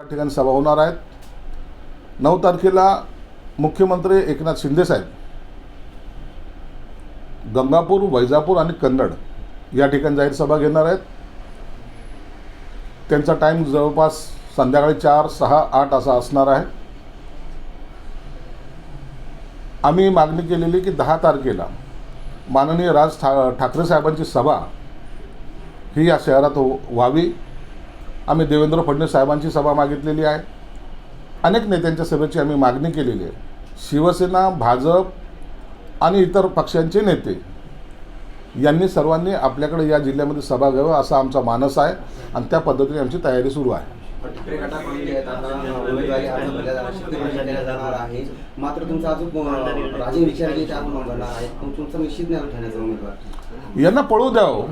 या ठिकाणी सभा होणार आहेत. नऊ तारखेला मुख्यमंत्री एकनाथ शिंदेसाहेब गंगापूर वैजापूर आणि कन्नड या ठिकाणी जाहीर सभा घेणार आहेत. त्यांचा टाईम जवळपास संध्याकाळी चार सहा आठ असा असणार आहे. आम्ही मागणी केलेली की दहा तारखेला माननीय राज ठा ठाकरे साहेबांची सभा ही या शहरात हो व्हावी. आम्ही देवेंद्र फडणवीस साहेबांची सभा मागितलेली आहे. अनेक नेत्यांच्या सभेची आम्ही मागणी केलेली आहे. शिवसेना भाजप आणि इतर पक्षांचे नेते यांनी सर्वांनी आपल्याकडे या जिल्ह्यामध्ये सभा घ्यावं असा आमचा मानस आहे आणि त्या पद्धतीने आमची तयारी सुरू आहे. यांना पळू द्यावं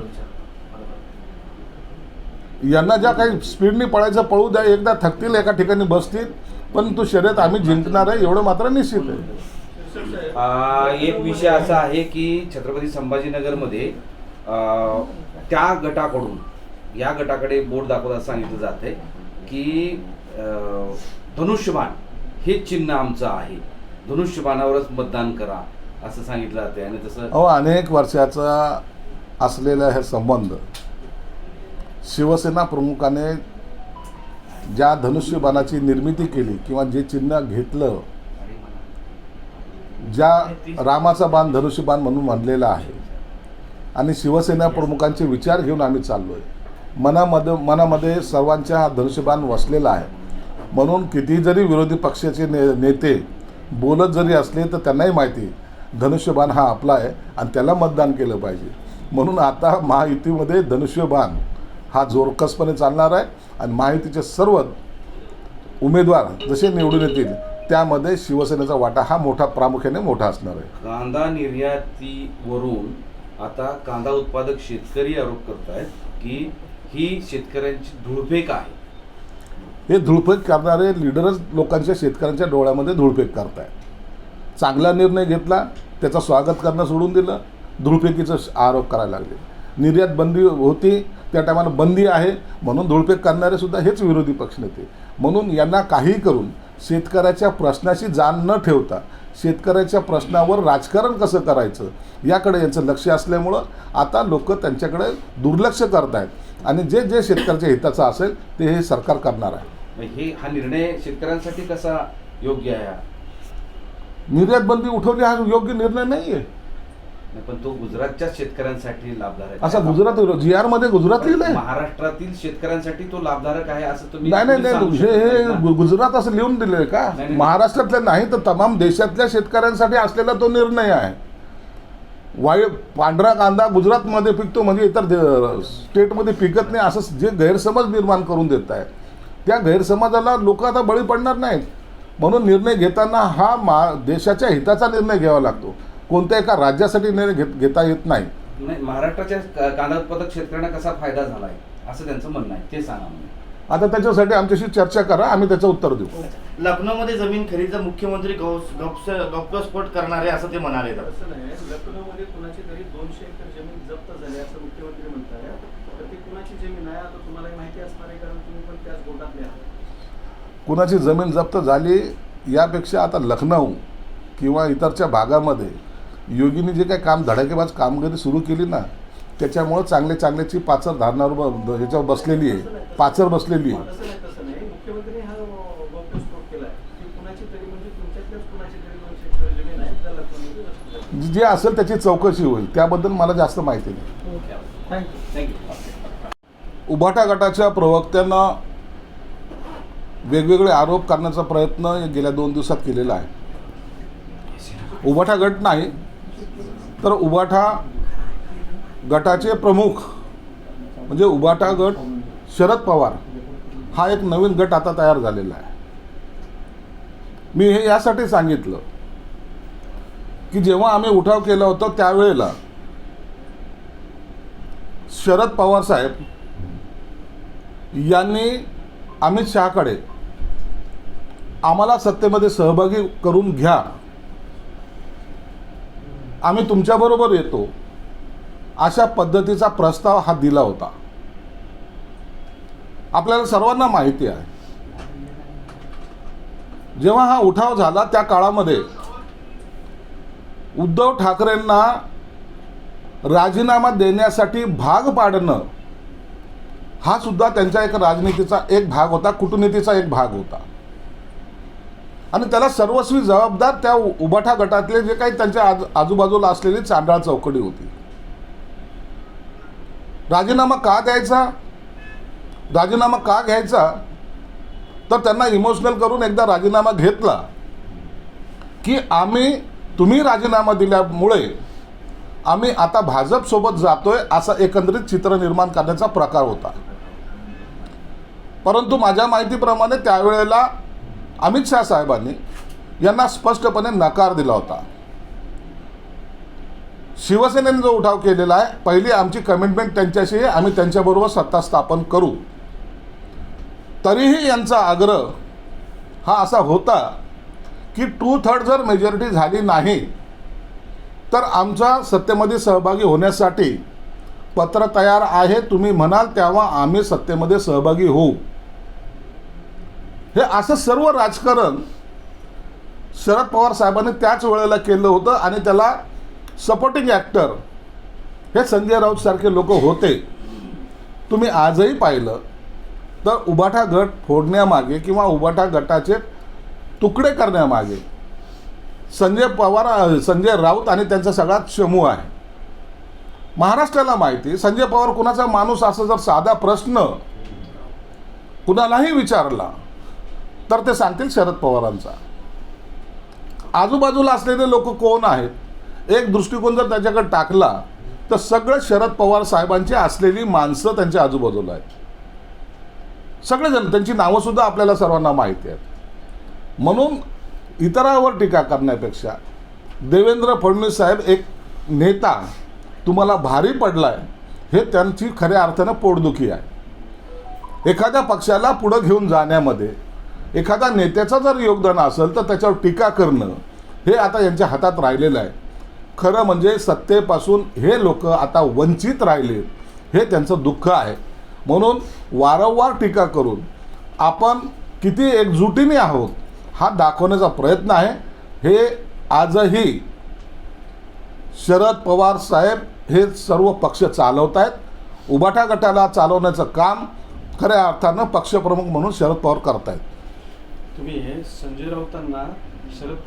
यांना ज्या काही स्पीडने पळायचं पळू द्या एकदा थकतील एका ठिकाणी बसतील पण तो शर्यत आम्ही जिंकणार आहे एवढं मात्र निश्चित आहे. एक विषय असा आहे की छत्रपती संभाजीनगरमध्ये त्या गटाकडून या गटाकडे बोर्ड दाखवत सांगितलं जात आहे की धनुष्यबाण हे चिन्ह आमचं आहे. धनुष्यबाणावरच मतदान करा असं सांगितलं जाते आणि तसं अनेक वर्षाचा असलेला हे संबंध शिवसेना प्रमुखाने ज्या धनुष्यबाणाची निर्मिती केली किंवा जे चिन्ह घेतलं ज्या रामाचा बाण धनुष्यबाण म्हणून म्हणलेला आहे आणि शिवसेना प्रमुखांचे विचार घेऊन आम्ही चाललो आहे मनामध्ये मनामध्ये सर्वांच्या हा धनुष्यबाण वसलेला आहे. म्हणून किती जरी विरोधी पक्षाचे ने नेते बोलत जरी असले तर त्यांनाही माहिती धनुष्यबाण हा आपला आहे आणि त्याला मतदान केलं पाहिजे. म्हणून आता महायुतीमध्ये धनुष्यबाण हा जोरकसपणे चालणार आहे. आणि महायुतीचे सर्व उमेदवार जसे निवडून येतील त्यामध्ये शिवसेनेचा वाटा हा मोठा प्रामुख्याने मोठा असणार आहे. कांदा निर्यातीवरून आता कांदा उत्पादक शेतकरी आरोप करतायत की ही शेतकऱ्यांची धुळफेक आहे. हे धुळफेक करणारे लिडरच लोकांच्या शेतकऱ्यांच्या डोळ्यामध्ये धुळफेक करताय चांगला निर्णय घेतला त्याचं स्वागत करणं सोडून दिलं धुळफेकीचं आरोप करायला लागले. निर्यात बंदी होती त्या टायमाला बंदी आहे. म्हणून धुळफेक करणारे सुद्धा हेच विरोधी पक्षनेते म्हणून यांना काही करून शेतकऱ्याच्या प्रश्नाशी जाण न ठेवता शेतकऱ्याच्या प्रश्नावर राजकारण कसं करायचं याकडे यांचं लक्ष असल्यामुळं आता लोक त्यांच्याकडे दुर्लक्ष करत आहेत. आणि जे जे शेतकऱ्याच्या हिताचं असेल ते हे सरकार करणार आहे. हे हा निर्णय शेतकऱ्यांसाठी कसा योग्य आहे? निर्यात बंदी उठवली हा योग्य निर्णय नाही आहे नाही, पण तो गुजरातच्या शेतकऱ्यांसाठी लाभदायक असा आहे. गुजरात जी आरमध्ये गुजरात लिहिलंय महाराष्ट्रातील शेतकऱ्यांसाठी तो लाभदायक आहे असं तुम्ही नाही नाही तुम्ही सांगू नाही हे शकत नाही गुजरात असं लिहून दिलंय का? नाही, नाही. महाराष्ट्रातल्या नाही तर तमाम देशातल्या शेतकऱ्यांसाठी असलेला तो निर्णय आहे. वायू पांढरा कांदा गुजरातमध्ये पिकतो म्हणजे इतर दे- स्टेटमध्ये पिकत नाही असं जे गैरसमज निर्माण करून देत आहेत त्या गैरसमजाला लोक आता बळी पडणार नाहीत. म्हणून निर्णय घेताना हा मा देशाच्या हिताचा निर्णय घ्यावा लागतो. कोणत्या एका राज्यासाठी निर्णय घेत घेता येत नाही. नाही महाराष्ट्राच्या कांदा उत्पादक शेतकऱ्यांना कसा फायदा झाला आहे असं त्यांचं म्हणणं आहे. ते सांगा. आता त्याच्यासाठी आमच्याशी चर्चा करा आम्ही त्याचं उत्तर देऊ. लखनौमध्ये जमीन खरेदीचा मुख्यमंत्री गौप्यस्फोट करणारे असं ते म्हणाले. असं नाही लखनौमध्ये कुणाची तरी दोनशे एकर जमीन जप्त झाली असं मुख्यमंत्री म्हणताय तर ती कुणाची जमीन आहे आता तुम्हाला माहिती असणार आहे कारण तुम्ही पण त्याच गोटातले आहात. कुणाची जमीन जप्त झाली यापेक्षा आता लखनौ किंवा इतरच्या भागामध्ये योगीने जे काही काम धडाकेबाज कामगिरी सुरू केली ना त्याच्यामुळं चांगले चांगल्याची पाचर धारणावर ह्याच्यावर बसलेली आहे. पाचर बसलेली आहे. हा म्हणजे. जे असेल त्याची चौकशी होईल. त्याबद्दल मला जास्त माहिती नाही. उभाटा गटाच्या प्रवक्त्यांना वेगवेगळे आरोप करण्याचा प्रयत्न गेल्या दोन दिवसात केलेला आहे. उभाटा गट नाही तर उबाठा गटाचे प्रमुख म्हणजे उबाठा गट शरद पवार हा एक नवीन गट आता तयार झालेला आहे. मी हे यासाठी सांगितलं की जेव्हा आम्ही उठाव केला होता त्यावेळेला शरद पवार साहेब यांनी अमित शहाकडे आम्हाला सत्तेमध्ये सहभागी करून घ्या आम्ही तुमच्याबरोबर येतो. अशा पद्धतीचा प्रस्ताव हा दिला होता. आपल्याला सर्वांना माहिती आहे. जेव्हा हा उठाव झाला त्या काळामध्ये उद्धव ठाकरेंना राजीनामा देण्यासाठी भाग पाडणं हा सुद्धा त्यांच्या एक राजनीतीचा एक भाग होता कूटनीतीचा एक भाग होता. आणि त्याला सर्वस्वी जबाबदार त्या उ- उबाठा गटातले जे काही त्यांच्या आज आजूबाजूला असलेली चांडाळ चौकडी होती. राजीनामा का द्यायचा? राजीनामा का घ्यायचा? तर त्यांना इमोशनल करून एकदा राजीनामा घेतला. की आम्ही तुम्ही राजीनामा दिल्यामुळे आम्ही आता भाजपसोबत जातोय असा एकंदरीत चित्र निर्माण करण्याचा प्रकार होता. परंतु माझ्या माहितीप्रमाणे त्यावेळेला अमित शहा साहेबांनी यांना स्पष्टपणे नकार दिला होता. शिवसेनेने जो उठाव केलेला आहे पहिली आमची कमिटमेंट त्यांच्याशी आहे आम्ही त्यांच्याबरोबर सत्ता स्थापन करू. तरीही यांचा आग्रह हा असा होता की टू थर्ड जर मेजॉरिटी झाली नाही तर आमचा सत्तेमध्ये सहभागी होण्यासाठी पत्र तयार आहे तुम्ही म्हणाल तेव्हा आम्ही सत्तेमध्ये सहभागी होऊ. हे असं सर्व राजकारण शरद पवार साहेबांनी त्याच वेळेला केलं होतं आणि त्याला सपोर्टिंग ॲक्टर हे संजय राऊतसारखे लोक होते. तुम्ही आजही पाहिलं तर उबाठा गट फोडण्यामागे किंवा उबाठा गटाचे तुकडे करण्यामागे संजय पवार संजय राऊत आणि त्यांचा सगळा चमू आहे. महाराष्ट्राला माहिती संजय पवार कुणाचा माणूस असं जर साधा प्रश्न कुणालाही विचारला तर ते सांगतील शरद पवारांचा. आजूबाजूला असलेले लोक कोण आहेत? एक दृष्टिकोन जर त्याच्याकडे टाकला तर सगळं शरद पवार साहेबांची असलेली माणसं त्यांच्या आजूबाजूला आहेत. सगळेजण त्यांची नावंसुद्धा आपल्याला सर्वांना माहिती आहेत. म्हणून इतरांवर टीका करण्यापेक्षा देवेंद्र फडणवीस साहेब एक नेता तुम्हाला भारी पडलाय हे त्यांची खऱ्या अर्थानं पोटदुखी आहे. एखाद्या पक्षाला पुढं घेऊन जाण्यामध्ये एखादा नेत्याचं जर योगदान असेल तर त्याच्यावर टीका करणं हे आता यांच्या हातात राहिलेलं आहे. खरं म्हणजे सत्तेपासून हे लोक आता वंचित राहिले. हे त्यांचं दुःख आहे. म्हणून वारंवार टीका करून आपण किती एकजुटीने आहोत हा दाखवण्याचा प्रयत्न आहे. हे आजही शरद पवार साहेब हे सर्व पक्ष चालवत आहेत उबाठा गटाला चालवण्याचं काम खऱ्या अर्थानं पक्षप्रमुख म्हणून शरद पवार करतायत. तुम्ही हे संजय राऊतांना शरद